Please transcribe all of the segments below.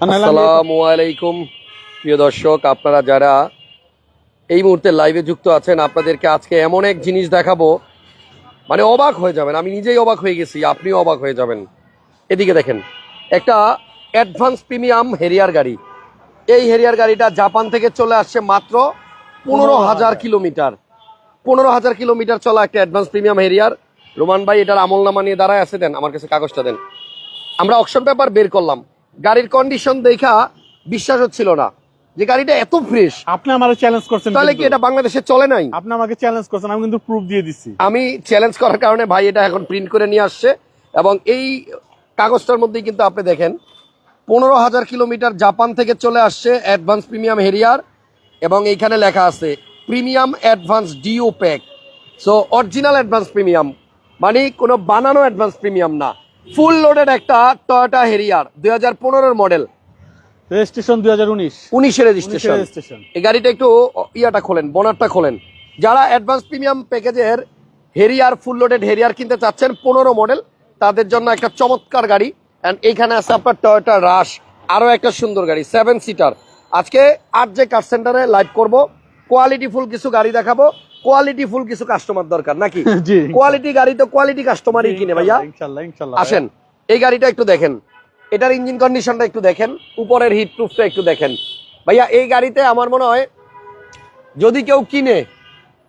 আসসালামু আলাইকুম প্রিয় দর্শক আপনারা যারা এই মুহূর্তে লাইভে যুক্ত আছেন আপনাদেরকে আজকে এমন এক জিনিস দেখাবো। মানে অবাক হয়ে যাবেন আমি নিজেই অবাক হয়ে গেছি আপনিও অবাক হয়ে যাবেন। এদিকে দেখেন একটা অ্যাডভান্স প্রিমিয়াম হেরিয়ার গাড়ি। এই হেরিয়ার গাড়িটা জাপান থেকে চলে আসছে মাত্র পনেরো হাজার কিলোমিটার। পনেরো হাজার কিলোমিটার চলা একটা অ্যাডভান্স প্রিমিয়াম হেরিয়ার রোমান ভাই এটার আমল নামা নিয়ে দাঁড়ায় আছে দেন আমার কাছে কাগজটা দেন। আমরা অকশন পেপার বের করলাম। গাড়ির কন্ডিশন দেখা বিশ্বাস হচ্ছিল না যে গাড়িটা এত ফ্রেশ আপনি আমার চ্যালেঞ্জ করছেন তাহলে কি এটা বাংলাদেশে চলে নাই? আপনি আমাকে চ্যালেঞ্জ করছেন আমি কিন্তু প্রুফ দিয়ে দিচ্ছি। আমি চ্যালেঞ্জ করার কারণে ভাই এটা এখন প্রিন্ট করে নিয়ে আসছে এবং এই কাগজটার মধ্যেই কিন্তু আপনি দেখেন পনেরো হাজার কিলোমিটার জাপান থেকে চলে আসছে অ্যাডভান্স প্রিমিয়াম হেরিয়ার এবং এইখানে লেখা আছে premium advance deo pack so original advance premium মানে কোনো বানানো অ্যাডভান্স প্রিমিয়াম না। ফুল লোডেড একটা টয়োটা হেরিয়ার দুই হাজার পনেরোর মডেল রেজিস্ট্রেশন দুই হাজার উনিশ। উনিশে রেজিস্ট্রেশন রেজিস্ট্রেশন এই গাড়িটা একটু ইয়াটা খোলেন বোনারটা খোলেন। যারা অ্যাডভান্স প্রিমিয়াম প্যাকেজের হেরিয়ার ফুল লোডেড হেরিয়ার কিনতে চাচ্ছেন পনেরো মডেল তাদের জন্য একটা চমৎকার গাড়ি। অ্যান্ড এইখানে আছে আপনার টয়োটা রাশ আরও একটা সুন্দর গাড়ি সেভেন সিটার আজকে আর যে কার সেন্টারে লাইভ করব। কোয়ালিটি ফুল কিছু গাড়ি দেখাবো। কোয়ালিটি ফুল কিছু কাস্টমার দরকার নাকি? কোয়ালিটি গাড়ি তো কোয়ালিটি কাস্টমারই কিনে ভাইয়া। আসেন এই গাড়িটা একটু দেখেন। এটার ইঞ্জিন কন্ডিশনটা একটু দেখেন উপরের হিট প্রুফটা একটু দেখেন। ভাইয়া এই গাড়িতে আমার মনে হয় যদি কেউ কিনে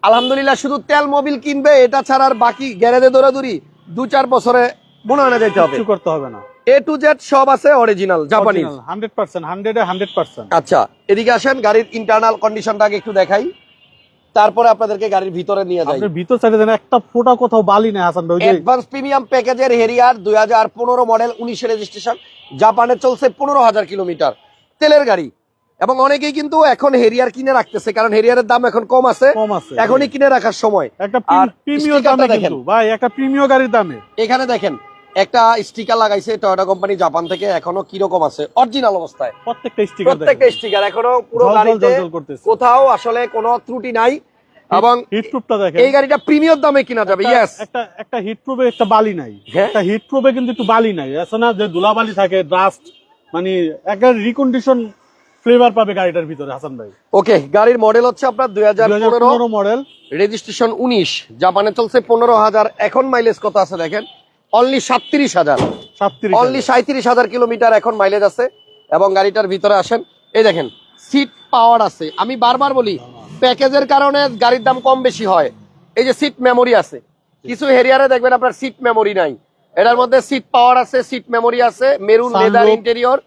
আলহামদুলিল্লাহ শুধু তেল মোবিল কিনবে এটা ছাড়া আর বাকি গ্যারেজে দৌড়াদৌড়ি দু চার বছরে মনে হয় না যেতে হবে। কিছু করতে হবে না। এ টু জেড সব আছে অরিজিনাল জাপানিজ হান্ড্রেড পার্সেন্ট হান্ড্রেডে হান্ড্রেড পার্সেন্ট আচ্ছা এদিকে আসেন গাড়ির ইন্টারনাল কন্ডিশনটা আগে একটু দেখাই। তারপরে আপনাদেরকে গাড়ির ভিতরে নিয়ে যাই। ভিতর সাইডে দেন একটা ফোটা কোথাও বালি নেই হাসান ভাই অ্যাডভান্স প্রিমিয়াম প্যাকেজের হেরিয়ার দুই হাজার পনেরো মডেল উনিশে রেজিস্ট্রেশন জাপানে চলছে পনেরো হাজার কিলোমিটার। তেলের গাড়ি। এবং অনেকেই কিন্তু এখন হেরিয়ার কিনে রাখতেছে কারণ হেরিয়ারের দাম এখন কম আছে। কম আছে এখনই কিনে রাখার সময়। একটা প্রিমিয় দামে দেখেন। কিন্তু ভাই একটা প্রিমিয় গাড়ির দামে। এখানে দেখেন একটা স্টিকার লাগাইছে টয়োটা কোম্পানি জাপান থেকে এখনও কীরকম আছে? অরিজিনাল অবস্থায়। প্রত্যেকটা স্টিকার প্রত্যেকটা স্টিকার এখনও পুরো গাড়িতে কোথাও আসলে কোনো ত্রুটি নাই। এবং হিট প্রুফটা দেখেন। এই গাড়িটা প্রিমিয়াম দামে কিনা যাবে ইয়েস একটা একটা হিট প্রুফে একটা বালি নাই। হ্যাঁ। একটা হিট প্রুফে কিন্তু একটু বালি নাই। আছে না যে ধুলাবালি থাকে ডাস্ট মানে একটা রিকন্ডিশন ফ্লেভার পাবে গাড়িটার ভিতরে হাসান ভাই। ওকে গাড়ির মডেল হচ্ছে আপনার দুই হাজার দুই হাজার পনেরো পনেরো মডেল রেজিস্ট্রেশন উনিশ জাপানে চলছে পনেরো হাজার। এখন মাইলেজ কত আছে দেখেন? অনলি সাতত্রিশ হাজার। অনলি সাঁত্রিশ হাজার কিলোমিটার এখন মাইলেজ আছে এবং গাড়িটার ভিতরে আসেন। এই দেখেন সিট পাওয়ার আছে। আমি বারবার বলি প্যাকেজের কারণে গাড়ির দাম কম বেশি হয়। এই যে সিট মেমোরি আছে। কিছু হেরিয়ারে দেখবেন আপনার সিট মেমোরি নাই। এটার মধ্যে সিট পাওয়ার আছে সিট মেমোরি আছে maroon leather interior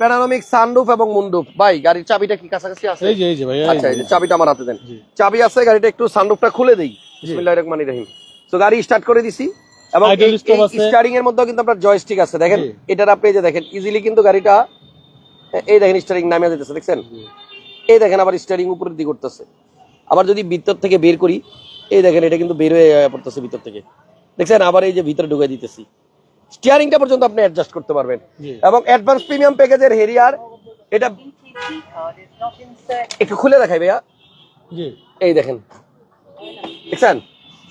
panoramic sunroof এবং মুন্ডুপ ভাই গাড়ির চাবিটা কি কাছাকাছি আছে? এই যে এই যে ভাই আচ্ছা এই যে। যে। চাবিটা আমার হাতে দেন। চাবি আছে গাড়িটা একটু সানরুফটা খুলে দেই। বিসমিল্লাহির রহমানির রহিম। তো গাড়ি স্টার্ট করে দিছি। এবং। স্টারিং এর মধ্যেও কিন্তু আপনার জয়স্টিক আছে। দেখেন এটার আপনি যে দেখেন ইজিলি কিন্তু গাড়িটা এই দেখেন স্টারিং নামিয়ে দিতেছে দেখছেন? এই দেখেন আবার স্টারিং উপরের দিকে করতেছে আবার যদি ভিতর থেকে বের করি এই দেখেন এটা কিন্তু বের হয়ে পড়তেছে ভিতর থেকে। দেখছেন? আবার এই যে ভিতরে ঢুকে দিতেছি। স্টিয়ারিংটা পর্যন্ত আপনি অ্যাডজাস্ট করতে পারবেন। এবং অ্যাডভান্স প্রিমিয়াম প্যাকেজের হেরিয়ার এটা একটু খুলে দেখাই ভাইয়া। এই দেখেন। দেখছেন?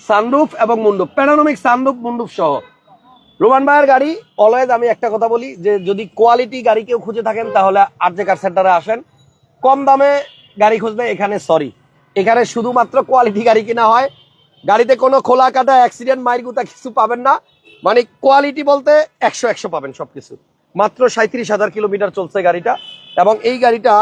সানরুফ এবং মুন্ডুপ প্যানানোমিক সানরুফ মুন্ডুপ সহ। রোমান ভাইয়ের গাড়ি অলওয়েজ আমি একটা কথা বলি যে যদি কোয়ালিটি গাড়ি কেউ খুঁজে থাকেন তাহলে আরজে কার সেন্টারে আসেন। কম দামে গাড়ি খুঁজবে এখানে সরি এখানে শুধুমাত্র কোয়ালিটি গাড়ি কিনা হয়। গাড়িতে কোনো খোলা কাটা অ্যাক্সিডেন্ট মাইরগুতা কিছু পাবেন না। মানে কোয়ালিটি বলতে একশো একশো পাবেন সব কিছু মাত্র সাঁত্রিশ হাজার কিলোমিটার চলছে গাড়িটা। এবং এই গাড়িটা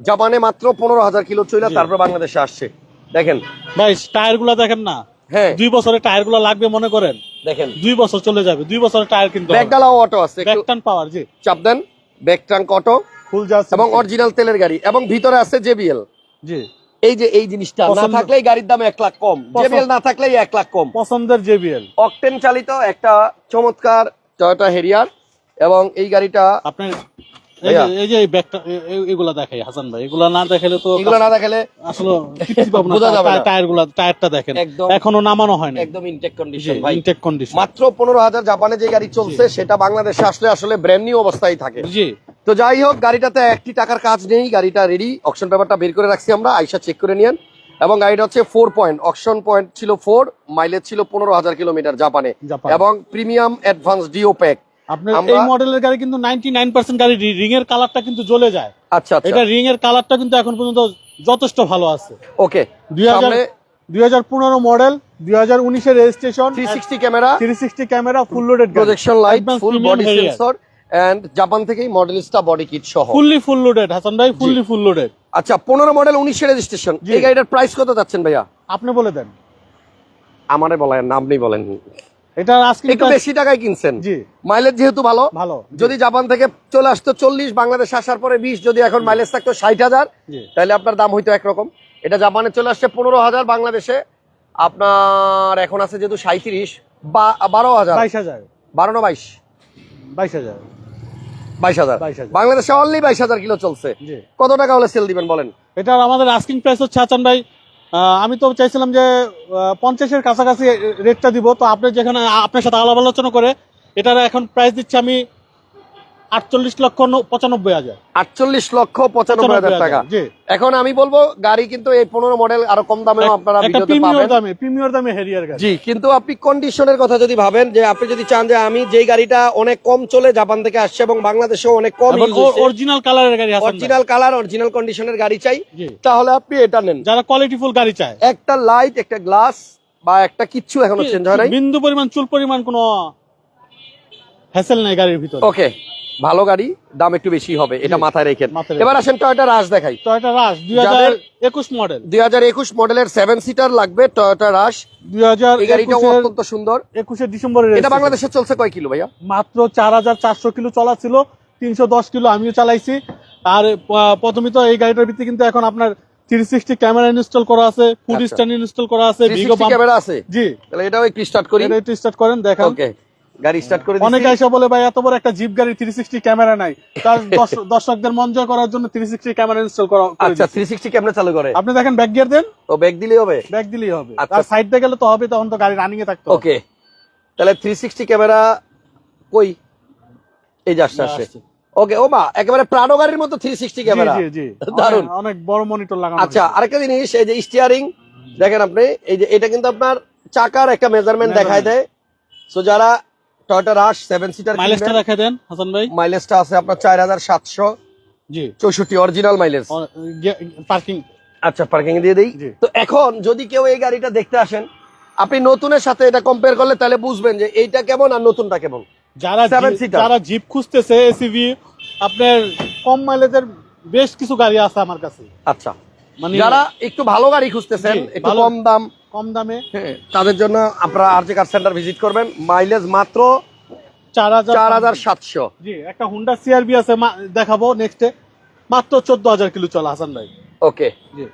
জাপানে মাত্র পনেরো হাজার কিলো চলে। তারপর বাংলাদেশে আসছে। দেখেন। ভাই টায়ারগুলা দেখেন না? হ্যাঁ। দুই বছরের টায়ারগুলো লাগবে মনে করেন? দেখেন। দুই বছর চলে যাবে দুই বছরের টায়ার কিন্তু ব্যাকডালাও অটো আছে। ব্যাকটান পাওয়ার জি। চাপ দেন back trunk auto full just এবং অরিজিনাল তেলের গাড়ি। এবং ভিতরে আছে জেবিএল জি। এই যে এই জিনিসটা না থাকলেই গাড়ির দাম এক লাখ কম। জেবিএল না থাকলেই এক লাখ কম। পছন্দের জেবিএল অকটেন চালিত একটা চমৎকার টয়োটা হেরিয়ার এবং এই গাড়িটা আপনার এই যে এই যে এই ব্যাকটা এগুলা দেখাই হাসান ভাই। এগুলা না দেখালে তো এগুলো না দেখালে আসলে তৃপ্তি পাবো না। বোঝা যাবে না। টায়ারটা দেখেন। এখনও নামানো হয় না একদম ইনটেক কন্ডিশন ভাই। ইনটেক কন্ডিশন মাত্র পনেরো হাজার জাপানে যে গাড়ি চলছে সেটা বাংলাদেশে আসলে আসলে ব্র্যান্ড নিউ অবস্থায় থাকে। জি। তো যাই হোক গাড়িটাতে একটি টাকার কাজ নেই গাড়িটা রেডি অকশন পেপারটা বের করে রাখছি আমরা আইসা চেক করে নিয়েন। এবং গাড়িটা হচ্ছে ফোর পয়েন্ট অকশন পয়েন্ট ছিল ফোর মাইলেজ ছিল পনেরো হাজার কিলোমিটার জাপানে। এবং প্রিমিয়াম অ্যাডভান্স ডিও প্যাক আপনার এই মডেলের গাড়ি কিন্তু নাইনটি নাইন পার্সেন্ট গাড়ি রিং এর কালারটা কিন্তু জ্বলে যায়। আচ্ছা আচ্ছা। এটা রিং এর কালারটা কিন্তু এখন পর্যন্ত যথেষ্ট ভালো আছে। ওকে দুই হাজার সামনে দুই হাজার পনেরো মডেল দুই হাজার উনিশের registration three sixty camera three sixty camera full loaded projection light full body. Sensor and Japan থেকেই মডেলিস্টা বডি কিট সহ। ফুললি ফুল লোডেড হাসান ভাই ফুললি ফুল লোডেড আচ্ছা পনেরো মডেল উনিশের রেজিস্ট্রেশন জি। এই গাড়িটার প্রাইস কত যাচ্ছেন ভাইয়া? আপনি বলে দেন। আমারে বলেন আপনি বলেন। এটা আজকে একটু বেশি টাকায় কিনছেন? জি। মাইলেজ যেহেতু ভালো ভালো যদি জাপান থেকে চলে আসতো চল্লিশ বাংলাদেশ আসার পরে বিশ যদি এখন মাইলেজ থাকতো ষাট হাজার তাহলে আপনার দাম হইতো একরকম। এটা জাপানে চলে আসছে পনেরো হাজার বাংলাদেশে আপনার এখন আছে যেহেতু সাঁত্রিশ বারো হাজার। বাইশ হাজার। বারো না বাইশ? বাইশ হাজার। বাইশ হাজার। বাংলাদেশে অনলি বাইশ হাজার কিলো চলছে। জি। কত টাকা হলে সেল দিবেন বলেন? এটার আমাদের আস্কিং প্রাইস হচ্ছে ভাই আমি তো চাইছিলাম যে পঞ্চাশের কাছাকাছি রেটটা দিব। তো আপনি যেখানে আপনার সাথে আলাপ আলোচনা করে এটার এখন প্রাইস দিচ্ছি আমি আটচল্লিশ লক্ষ পঁচানব্বই হাজার। আটচল্লিশ লক্ষ পঁচানব্বই হাজার টাকা। এখন আমি বলব গাড়ি কিন্তু এই পনেরো মডেল আরও কম আপনারা প্রিমিয়র দামে প্রিমিয়র দামে হেরিয়ার গাড়ি। জি কিন্তু আপনি কন্ডিশনের কথা যদি ভাবেন যে আপনি যদি চান যে আমি যেই গাড়িটা অনেক কম চলে জাপান থেকে আসছে এবং বাংলাদেশেও অনেক কম অরিজিনাল কালারের গাড়ি অরিজিনাল কালার অরিজিনাল কন্ডিশনের গাড়ি চাই তাহলে আপনি এটা নেন। যারা কোয়ালিটিফুল গাড়ি চায়। একটা লাইট একটা গ্লাস বা একটা কিচ্ছু এখনও চেঞ্জ হয় নাই। বিন্দু পরিমাণ চুল পরিমাণ কোনো হ্যাসেল নাই গাড়ির ভিতরে। ওকে ভালো গাড়ি দাম একটু বেশি হবে এটা মাথায় রেখেন রেখে। এবার আসেন টয়োটা রাশ দেখাই। টয়টা রাশ দুই হাজার একুশ মডেল দুই হাজার একুশ মডেলের সেভেন সিটার লাগবে টয়োটা রাশ দুই হাজার এই গাড়িটা অত্যন্ত সুন্দর। একুশে ডিসেম্বরের এটা বাংলাদেশে চলছে কয় কিলো ভাইয়া? মাত্র চার হাজার চারশো কিলো চলা ছিল তিনশো দশ কিলো আমিও চালাইছি। আর প্রথমে তো এই গাড়িটার ভিতরে কিন্তু এখন আপনার থ্রি সিক্সটি ক্যামেরা ইনস্টল করা আছে ফুড আচ্ছা। স্ট্যান্ড ইনস্টল করা আছে ভিগো ক্যামেরা আছে? জি। তাহলে এটাও একটু স্টার্ট করি। এটা একটু স্টার্ট করেন দেখেন। ওকে গাড়ি স্টার্ট করে। অনেকে এসে বলে ভাই এত বড় একটা জিপ গাড়ি থ্রি সিক্সটি ক্যামেরা নাই। তার দর্শ- দর্শকদের মন জয় করার জন্য থ্রি সিক্সটি ক্যামেরা ইনস্টল করা আচ্ছা দিচ্ছি। থ্রি সিক্সটি ক্যামেরা চালু করে। আপনি দেখেন ব্যাক গিয়ার দেন। তো ব্যাগ দিলেই হবে? ব্যাক দিলেই হবে। আচ্ছা। আর সাইড দিয়ে গেলে তো হবে তখন তো গাড়ি রানিং এ থাকতো ওকে। তাহলে থ্রি সিক্সটি ক্যামেরা কই? এই যে আসছে আসছে। ওকে ও মা একেবারে প্রাণো গাড়ির মতো থ্রি সিক্সটি ক্যামেরা জি জি। দারুণ। অনেক- অনেক বড় মনিটর লাগানো আচ্ছা আরেকটা জিনিস এই যে স্টিয়ারিং দেখেন আপনি এই যে এটা কিন্তু আপনার চাকার একটা মেজারমেন্ট দেখায় দেয়। সো যারা টয়টা রাশ সেভেন সিটার মাইলেজটা রেখে দেন হাসান ভাই। মাইলেজটা আছে আপনার চার হাজার সাতশো। জি। চৌষট্টি অরিজিনাল মাইলেজ পার্কিং আচ্ছা পার্কিং দিয়ে দিই। তো এখন যদি কেউ এই গাড়িটা দেখতে আসেন আপনি নতুনের সাথে এটা কম্পেয়ার করলে তাহলে বুঝবেন যে এইটা কেমন আর নতুনটা কেমন। যারা যারা জিপ খুঁজতেছে এসিভি আপনার কম মাইলেজের বেশ কিছু গাড়ি আছে আমার কাছে। আচ্ছা। মানে যারা একটু ভালো গাড়ি খুঁজতেছেন একটু কম দাম কম দামে। হ্যাঁ, তাদের জন্য আপনারা আরজে কার সেন্টার ভিজিট করবেন। মাইলেজ মাত্র চার হাজার সাতশো। জি একটা হুন্ডা সিআরবি আছে দেখাবো নেক্সটে মাত্র চোদ্দ হাজার কিলো চলা হাসান ভাই। ওকে।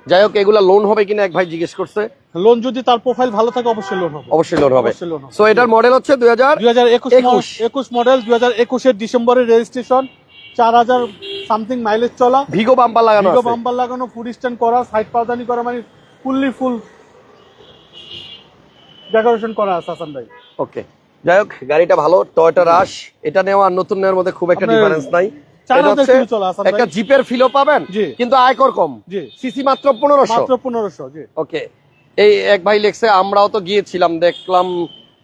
যাই হোক এগুলা লোন হবে কিনা এক ভাই জিজ্ঞেস করছে। লোন যদি তার প্রোফাইল ভালো থাকে অবশ্যই লোন হবে। অবশ্যই লোন হবে। সো এটার মডেল হচ্ছে দুই হাজার একুশ মডেল দুই হাজার একুশের ডিসেম্বরের রেজিস্ট্রেশন চার হাজার সামথিং মাইলেজ চলা। ভিগো বাম্পার লাগানো ভিগো বাম্পার লাগানো ফুড স্ট্যান্ড করা সাইড পাউদানি করা মানে ফুললি ফুল ডেকোরেশন করা আছে হাসান ভাই। ওকে। যাই হোক গাড়িটা ভালো টয়টা রাশ এটা নেওয়া আর নতুন নেওয়ার মধ্যে খুব একটা ডিফারেন্স নাই। একটা জিপের ফিলও পাবেন। কিন্তু আয়কর কম। সিসি মাত্র পনেরোশো। মাত্র পনেরোশো ওকে। এই এক ভাই লেখছে আমরাও তো গিয়েছিলাম দেখলাম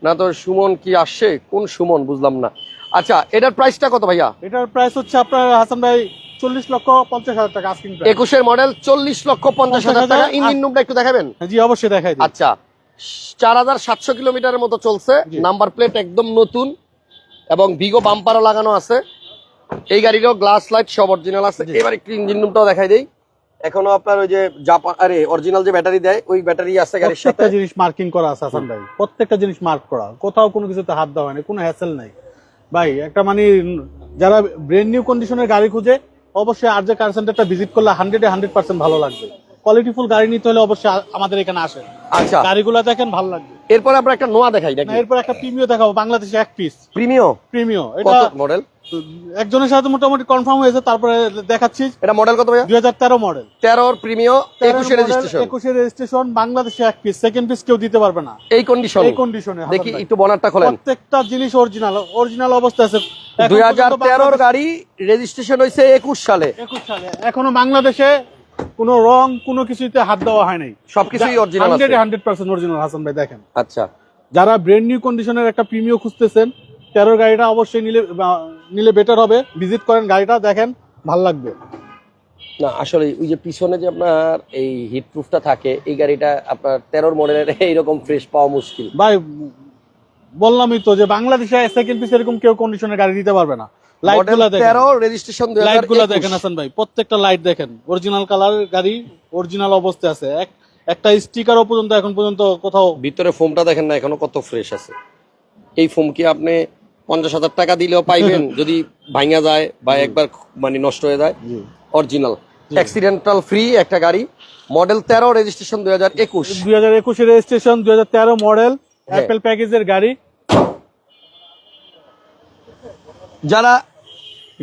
না তো সুমন কি আসছে? কোন সুমন? বুঝলাম না। আচ্ছা এটার প্রাইসটা কত ভাইয়া? এটার প্রাইস হচ্ছে আপনার হাসান ভাই চল্লিশ লক্ষ পঞ্চাশ হাজার টাকা আস্কিং একুশের মডেল চল্লিশ লক্ষ পঞ্চাশ হাজার টাকা। ইঞ্জিন রুমটা একটু দেখাবেন? জি অবশ্যই দেখাই আচ্ছা চার হাজার সাতশো কিলোমিটারের মতো চলছে। নাম্বার প্লেট একদম নতুন এবং ভিগো বাম্পারও লাগানো আছে। এই গাড়িরও গ্লাস লাইট সব অরিজিনাল আছে। এবার একটু ইঞ্জিন রুমটাও দেখাই দেই। এখনও আপনার ওই যে জাপান আরে অরিজিনাল যে ব্যাটারি দেয় ওই ব্যাটারি আছে গাড়ির সাথে। প্রত্যেকটা জিনিস মার্কিং করা আছে হাসান ভাই। প্রত্যেকটা জিনিস মার্ক করা। কোথাও কোনো কিছুতে হাত দেওয়া হয়নি কোনো হ্যাসেল নাই। ভাই একটা মানে যারা ব্রেন্ড নিউ কন্ডিশনের গাড়ি খুঁজে অবশ্যই আর যে কার সেন্টারটা ভিজিট করলে হান্ড্রেডে হান্ড্রেড পার্সেন্ট ভালো লাগবে। কোয়ালিটিফুল গাড়ি নিতে হলে অবশ্যই আমাদের এখানে আসেন। আচ্ছা। গাড়িগুলো দেখেন ভালো লাগবে। এরপরে আমরা একটা নোয়া দেখাই নাকি? এরপর একটা প্রিমিও দেখাবো বাংলাদেশে এক পিস প্রিমিও? প্রিমিও। এটা মডেল একজনের সাথে মোটামুটি কনফার্ম হয়েছে তারপরে দেখাচ্ছি। এটা মডেল কত ভাইয়া? হাজার তেরো মডেল তেরোর প্রিমিও একুশে রেজিস্ট্রেশন একুশে রেজিস্ট্রেশন বাংলাদেশে এক পিস সেকেন্ড পিস কেউ দিতে পারবে না। এই কন্ডিশন এই কন্ডিশনে দেখি একটু বনারটা খোলেন। প্রত্যেকটা জিনিস অরিজিনাল অরিজিনাল অবস্থা আছে। এখন দুই হাজার পর্যন্ত গাড়ি রেজিস্ট্রেশন হয়েছে একুশ সালে। 21 সালে। এখনও বাংলাদেশে কোনো রং কোনো কিছুতে হাত দেওয়া হয় নাই। সবকিছুই অরিজিনাল আছে। Hundred hundred percent original Hasan ভাই দেখেন। আচ্ছা। যারা ব্র্যান্ড নিউ কন্ডিশনের একটা প্রিমিও খুঁজতেছেন তেরোর গাড়িটা অবশ্যই নিলে নিলে বেটার হবে। ভিজিট করেন গাড়িটা দেখেন ভালো লাগবে। না আসলে ওই যে পিছনে যে আপনার এই হিট প্রুফটা থাকে এই গাড়িটা আপনার তেরোর মডেলের এইরকম ফ্রেশ পাওয়া মুশকিল। ভাই বললামই তো যে বাংলাদেশে সেকেন্ড পিস এরকম কেউ কন্ডিশনের গাড়ি দিতে পারবে না। লাইটগুলা দেখেন। তেরো রেজিস্ট্রেশন দুই লাইট দেখেন হাসান ভাই। প্রত্যেকটা লাইট দেখেন। অরিজিনাল কালার গাড়ি অরিজিনাল অবস্থায় আছে। এক একটা স্টিকারও পর্যন্ত এখন পর্যন্ত কোথাও ভিতরে ফোমটা দেখেন না এখনও কত ফ্রেশ আছে। এই ফোম কি আপনি পঞ্চাশ হাজার টাকা দিলেও পাইবেন? যদি ভাঙা যায় বা একবার মানে নষ্ট হয়ে যায়? অরিজিনাল অ্যাক্সিডেন্টাল ফ্রি একটা গাড়ি। মডেল তেরো রেজিস্ট্রেশন দুই হাজার একুশ। দুই হাজার একুশে রেজিস্ট্রেশন দুই হাজার তেরো মডেল। অ্যাপেল প্যাকেজের গাড়ি। যারা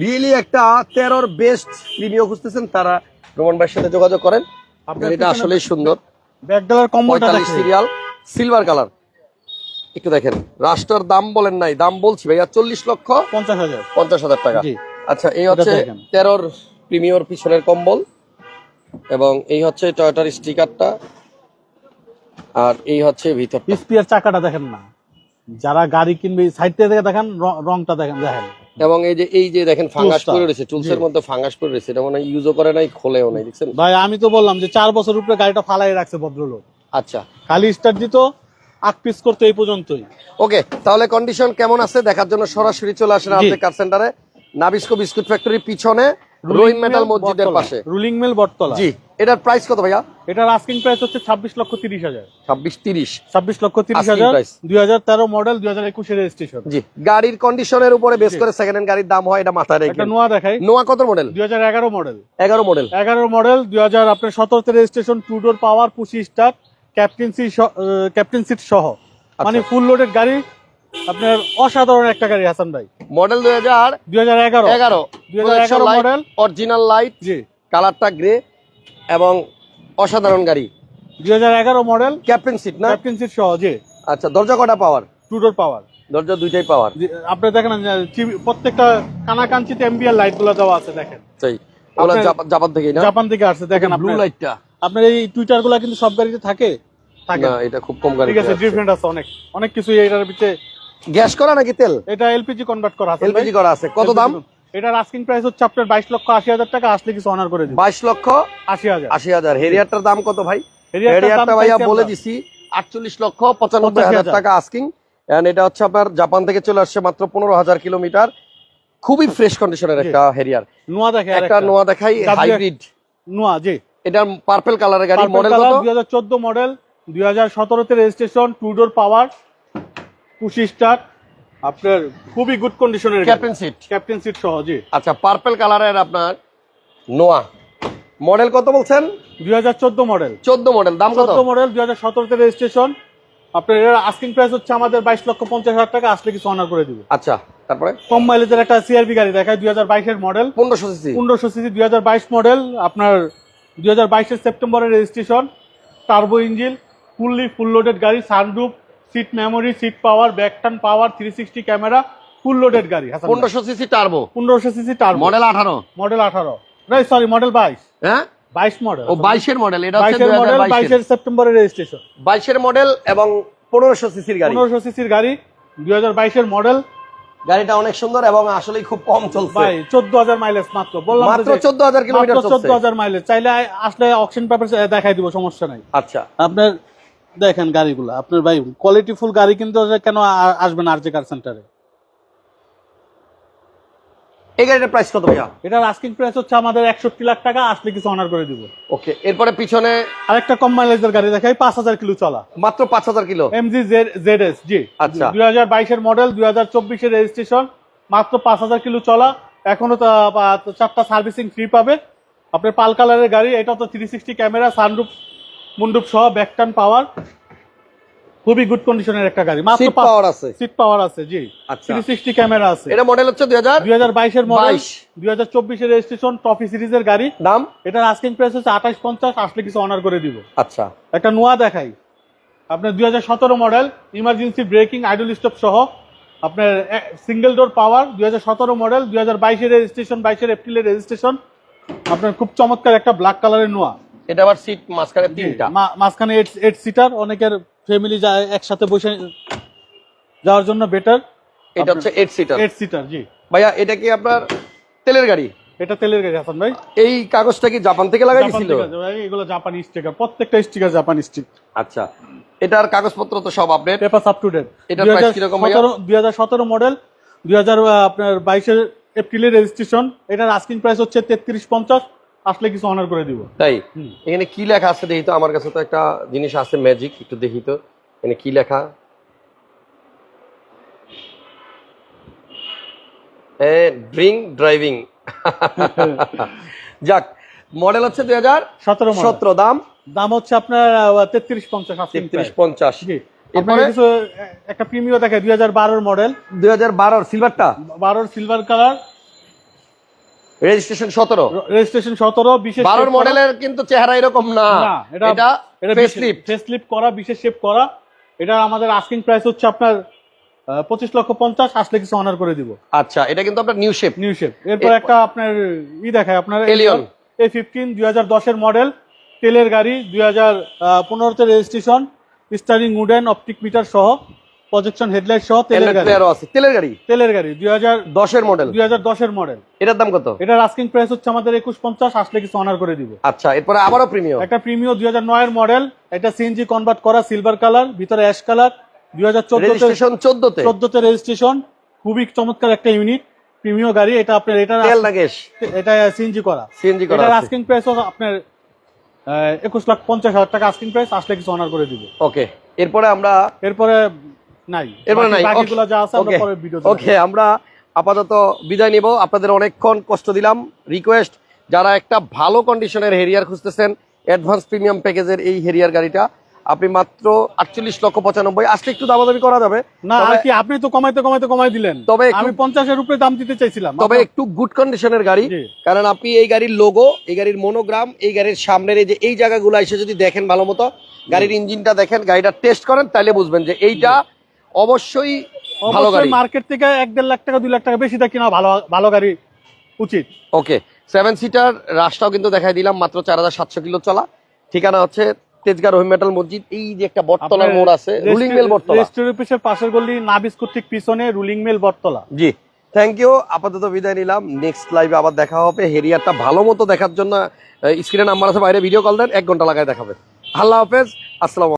রিয়েলি একটা তেরোর বেস্ট প্রিমিয় খুঁজতেছেন তারা রোমান ভাইয়ের সাথে যোগাযোগ করেন। আপনার এটা আসলেই সুন্দর। ব্যাকডালার সিরিয়াল সিলভার কালার একটু দেখেন রাষ্ট্রের দাম বলেন নাই দাম বলছি ভাইয়া চল্লিশ লক্ষ পঞ্চাশ হাজার। পঞ্চাশ হাজার টাকা। আচ্ছা এই হচ্ছে। তেরোর প্রিমিয়র পিছনের কম্বল এবং এই হচ্ছে টয়টার স্টিকারটা আর এই হচ্ছে ভিতর স্পিয়ার চাকাটা দেখেন না। যারা গাড়ি কিনবে সাইড থেকে দেখে দেখেন রংটা দেখেন দেখেন। এবং এই যে এই যে দেখেন ফাঙ্গাস। পড়ে রয়েছে টুলসের মধ্যে ফাঙ্গাস পড়ে রয়েছে এটা মনে ইউজও করে নাই খোলেও নাই দেখছেন? ভাই আমি তো বললাম যে চার বছর উপরে গাড়িটা ফালাই রাখছে ভদ্রলোক। আচ্ছা। খালি স্টার্ট দিত আট পিস করতে এই পর্যন্তই। ওকে তাহলে কন্ডিশন কেমন আছে? দেখার জন্য সরাসরি চলে আসেন আপনি কার সেন্টারে নাবিস্কো বিস্কুট ফ্যাক্টরি পিছনে। রহিম মেটাল মসজিদের পাশে। রুলিং মেল বটতলা জি এটার প্রাইস কত ভাইয়া? এটার আস্কিং প্রাইস হচ্ছে ছাব্বিশ লক্ষ তিরিশ হাজার। ছাব্বিশ তিরিশ। ছাব্বিশ লক্ষ তিরিশ হাজার। দুই হাজার তেরো মডেল দুই হাজার একুশে রেজিস্ট্রেশন জি গাড়ির কন্ডিশনের উপরে বেস করে সেকেন্ড হ্যান্ড গাড়ির দাম হয় এটা মাথায় রেখে। নোয়া দেখাই। নোয়া কত মডেল দুই হাজার এগারো মডেল এগারো মডেল এগারো মডেল দুই হাজার আপনার সতেরোতে registration two door power push start captain seat captain seat সহ। মানে ফুল লোডেড গাড়ি আপনার অসাধারণ একটা গাড়ি হাসান ভাই। মডেল দুই হাজার দুই হাজার এগারো। এগারো। 2011 model। অরিজিনাল লাইট জি। কালারটা গ্রে এবং অসাধারণ গাড়ি। দুই হাজার এগারো মডেল। ক্যাপ্টেন সিট না? ক্যাপ্টেন সিট সহ জি। আচ্ছা দরজা কটা পাওয়ার টু ডোর পাওয়ার দরজা দুইটাই পাওয়ার আপনি দেখেন প্রত্যেকটা কানাকাঞ্চিতে এমবিআর লাইটগুলো দেওয়া আছে দেখেন। চাই ওগুলা জাপান- থেকেই না? জাপান থেকে আসছে দেখেন ব্লু লাইটটা আপনার এই টুইটারগুলা কিন্তু সব গাড়িতে থাকে? থাকে। না এটা খুব কম গাড়ি ঠিক আছে ডিফারেন্ট আছে অনেক। অনেক কিছু এটার ভিতরে গ্যাস করা নাকি তেল? এটা এলপিজি কনভার্ট করা আছে এলপিজি করা আছে। কত দাম? এটার আস্কিং প্রাইস হচ্ছে আপনার বাইশ লক্ষ আশি হাজার টাকা আসলে কিছু অনার করে দিবে বাইশ লক্ষ আশি হাজার। আশি হাজার। হেরিয়ারটার দাম কত ভাই? হেরিয়ারটা ভাইয়া বলে দিছি আটচল্লিশ লক্ষ পঁচানব্বই হাজার টাকা আস্কিং এন্ড এটা হচ্ছে আপনার জাপান থেকে চলে আসছে মাত্র পনেরো হাজার কিলোমিটার। খুবই ফ্রেশ কন্ডিশনের একটা হেরিয়ার। নোয়া দেখে একটা নোয়া দেখাই হাইব্রিড নোয়া জি। এটা পার্পল কালারের গাড়ি মডেল কত? দুই হাজার চোদ্দ মডেল দুই হাজার সতেরোতে registration two door power push start আপনার খুবই গুড কন্ডিশনের ক্যাপ্টেন সিট ক্যাপ্টেন সিট সহ জি। আচ্ছা পার্পল কালারের আপনার নোয়া। মডেল কত বলছেন? দুই মডেল চোদ্দ মডেল দাম কত? মডেল দুই হাজার সতেরোতে রেজিস্ট্রেশন আপনার এর আস্কিং প্রাইস হচ্ছে আমাদের বাইশ লক্ষ পঞ্চাশ হাজার টাকা আসলে কিছু অনার করে দিবে। আচ্ছা তারপরে? কম মাইলেজের একটা সিআরবি গাড়ি দেখায় দুই হাজার বাইশের মডেল পনেরোশো সিসি পনেরোশো সিসি দুই হাজার বাইশ মডেল আপনার দুই হাজার বাইশের সেপ্টেম্বরের registration turbo engine fully full loaded গাড়ি sunroof seat memory seat power ব্যাকটান power three sixty camera full loaded গাড়ি পনেরোশো সিসি টার্বো পনেরোশো সিসি টার্বো মডেল আঠারো। মডেল আঠারো। সরি মডেল বাইশ। হ্যাঁ? বাইশ মডেল ও বাইশের মডেল এটা বাইশের মডেল বাইশের। সেপ্টেম্বরের রেজিস্ট্রেশন বাইশের মডেল এবং পনেরোশো সিসির গাড়ি। পনেরোশো সিসির গাড়ি দুই হাজার বাইশের মডেল গাড়িটা অনেক সুন্দর এবং আসলেই খুব কম চলছে। ভাই চোদ্দ হাজার মাইলেজ মাত্র। বললাম মাত্র চোদ্দ হাজার কিলোমিটার চোদ্দ চলছে। হাজার মাইলেজ চাইলে আসলে অকশন পেপার দেখাই দিব সমস্যা নাই। আচ্ছা। আপনার দেখেন গাড়িগুলো আপনার ভাই কোয়ালিটি ফুল গাড়ি কিন্তু কেন আসবেন আর জে কার সেন্টারে এই গাড়িটার প্রাইস কত ভাইয়া? এটার আস্কিং প্রাইস হচ্ছে আমাদের একষট্টি লাখ টাকা আসলে কিছু অনার করে দিব। ওকে এরপরে পিছনে আরেকটা কম মাইলেজের গাড়ি দেখাই পাঁচ হাজার কিলো চলা। মাত্র পাঁচ হাজার কিলো? এমজি জেড এস জি। আচ্ছা। দুই হাজার বাইশের মডেল দুই হাজার চব্বিশের রেজিস্ট্রেশন মাত্র পাঁচ হাজার কিলো চলা। এখনও চারটা সার্ভিসিং ফ্রি পাবে। আপনার পাল কালারের গাড়ি এটা তো three sixty camera sunroof moonroof সহ ব্যাকটান পাওয়ার খুবই গুড কন্ডিশনের একটা গাড়ি। মাত্র পাওয়ার আছে। সিট পাওয়ার আছে জি। আচ্ছা। থ্রি সিক্সটি ক্যামেরা আছে। এটা মডেল হচ্ছে দুই হাজার দুই হাজার বাইশের মডেল 22 দুই হাজার চব্বিশের রেজিস্ট্রেশন ট্রফি সিরিজের গাড়ি। নাম এটার আস্কিং প্রাইস হচ্ছে আঠাশ পঞ্চাশ আসলে কিছু অনার করে দিব। আচ্ছা। একটা নোয়া দেখাই। আপনার দুই হাজার সতেরো model emergency braking idle stop সহ আপনার সিঙ্গেল ডোর পাওয়ার দুই হাজার সতেরো মডেল দুই হাজার বাইশের রেজিস্ট্রেশন বাইশের এপ্রিলের রেজিস্ট্রেশন আপনার খুব চমৎকার একটা ব্ল্যাক কালারের নোয়া। এটা আবার সিট মাঝখানে তিনটা। মাঝখানে এইট সিটার অনেকের ফ্যামিলি যায় একসাথে বসে যাওয়ার জন্য বেটার এটা হচ্ছে এইট সিটার এইট সিটার জি। ভাইয়া এটা কি আপনার তেলের গাড়ি? এটা তেলের গাড়ি হাসান ভাই। এই কাগজটা কি জাপান থেকে লাগাই দিছিল এগুলো জাপানি স্টিকার প্রত্যেকটা স্টিকার জাপানি স্টিক আচ্ছা এটার কাগজপত্র তো সব update paper up to date এটার price কীরকম ভাইয়া? দুই হাজার সতেরো মডেল দুই হাজার আপনার বাইশের এপ্রিলের রেজিস্ট্রেশন এটার আস্কিং প্রাইস হচ্ছে তেত্রিশ পঞ্চাশ। আসলে কিছু অনার করে দিব। তাই? এখানে কি লেখা আছে দেখি তো? আমার কাছে তো একটা জিনিস আছে ম্যাজিক একটু দেখি তো। এখানে কি লেখা? ড্রিঙ্ক ড্রাইভিং যাক মডেল হচ্ছে দুই হাজার সতেরো সতেরো দাম? দাম হচ্ছে আপনার তেত্রিশ পঞ্চাশ তেত্রিশ পঞ্চাশ। এরপরে? একটা প্রিমিয় দেখে দুই হাজার বারোর মডেল দুই হাজার বারোর সিলভারটা বারোর সিলভার কালার রেজিস্ট্রেশন সতেরো। রেজিস্ট্রেশন সতেরো বিশেষ বারোর মডেলের কিন্তু চেহারা এরকম না। এটা- এটা ফেসলিফট ফেসলিপ করা বিশেষ শেপ করা। এটা আমাদের আস্কিং প্রাইস হচ্ছে আপনার পঁচিশ লক্ষ পঞ্চাশ আসলে কিছু অনার করে দিব। আচ্ছা এটা কিন্তু আপনার নিউ শেপ নিউ শেপ এরপর একটা আপনার ই দেখায় আপনার Allion। এ ফিফটিন দুই হাজার দশের মডেল তেলের গাড়ি দুই হাজার পনেরোতে registration steering wooden optic meter সহ। প্রজেকশন হেডলাইট সহ তেলের গাড়ি। আছে। তেলের গাড়ি? তেলের গাড়ি দুই হাজার দশের মডেল দুই হাজার দশের মডেল এটার দাম কত? এটার আস্কিং প্রাইস হচ্ছে আমাদের একুশ পঞ্চাশ আসলে কিছু অনার করে দিব। আচ্ছা এরপরে আবারও প্রিমিয়াম একটা দুই হাজার নয়ের মডেল এটা সিএনজি কনভার্ট করা সিলভার কালার ভিতরে অ্যাশ কালার দুই হাজার চোদ্দতে রেজিস্ট্রেশন চোদ্দতে? চোদ্দতে রেজিস্ট্রেশন খুবই চমৎকার একটা ইউনিট প্রিমিয় গাড়ি এটা আপনার এটা তেল না এটা সিএনজি করা। সিএনজি করা এটার আস্কিং প্রাইস আপনার একুশ লাখ পঞ্চাশ হাজার টাকা আস্কিং প্রাইস আসলে কিছু অনার করে দিব। ওকে এরপরে আমরা এরপরে নাই। এরপরে নাই। আমরা ওকে আপাতত বিদায় নিব। আপনাদের অনেকক্ষণ কষ্ট দিলাম। রিকোয়েস্ট যারা একটা ভালো কন্ডিশনের হেরিয়ার খুঁজতেছেন অ্যাডভান্স প্রিমিয়াম প্যাকেজের এই হেরিয়ার গাড়িটা আপনি মাত্র আটচল্লিশ লক্ষ পঁচানব্বই। আসলে একটু দামাদামি করা যাবে। না কি আপনি তো কমাইতে কমাইতে কমাই দিলেন। তবে আমি পঞ্চাশের উপরে দাম দিতে চাইছিলাম। তবে একটু গুড কন্ডিশনের গাড়ি কারণ আপনি এই গাড়ির লোগো এই গাড়ির মনোগ্রাম এই গাড়ির সামনের এই যে এই জায়গাগুলো এসে যদি দেখেন ভালো মতো গাড়ির ইঞ্জিনটা দেখেন গাড়িটা টেস্ট করেন তাহলে বুঝবেন যে এইটা অবশ্যই ভালো গাড়ি। মার্কেট থেকে এক দেড় লাখ টাকা দুই লাখ টাকা বেশি কিনা ভালো ভালো গাড়ি উচিত। ওকে সেভেন সিটার রাশটাও কিন্তু দেখাই দিলাম মাত্র চার হাজার সাতশো কিলো চলা। ঠিকানা হচ্ছে তেজগাঁ রহিম মেটাল মসজিদ এই যে একটা বটতলার মোড় আছে রুলিং মেল বটতলা। রেস্টুরেন্ট অফিসের পাশের গলি না বিস্কুট ঠিক পিছনে রুলিং মেল বটতলা। জি থ্যাংক ইউ আপাতত বিদায় নিলাম নেক্সট লাইভে আবার দেখা হবে হেরিয়ারটা ভালো মতো দেখার জন্য স্ক্রিনে নাম্বার আছে বাইরে ভিডিও কল দেন এক ঘণ্টা লাগায় দেখাবে আল্লাহ হাফেজ আসসালাম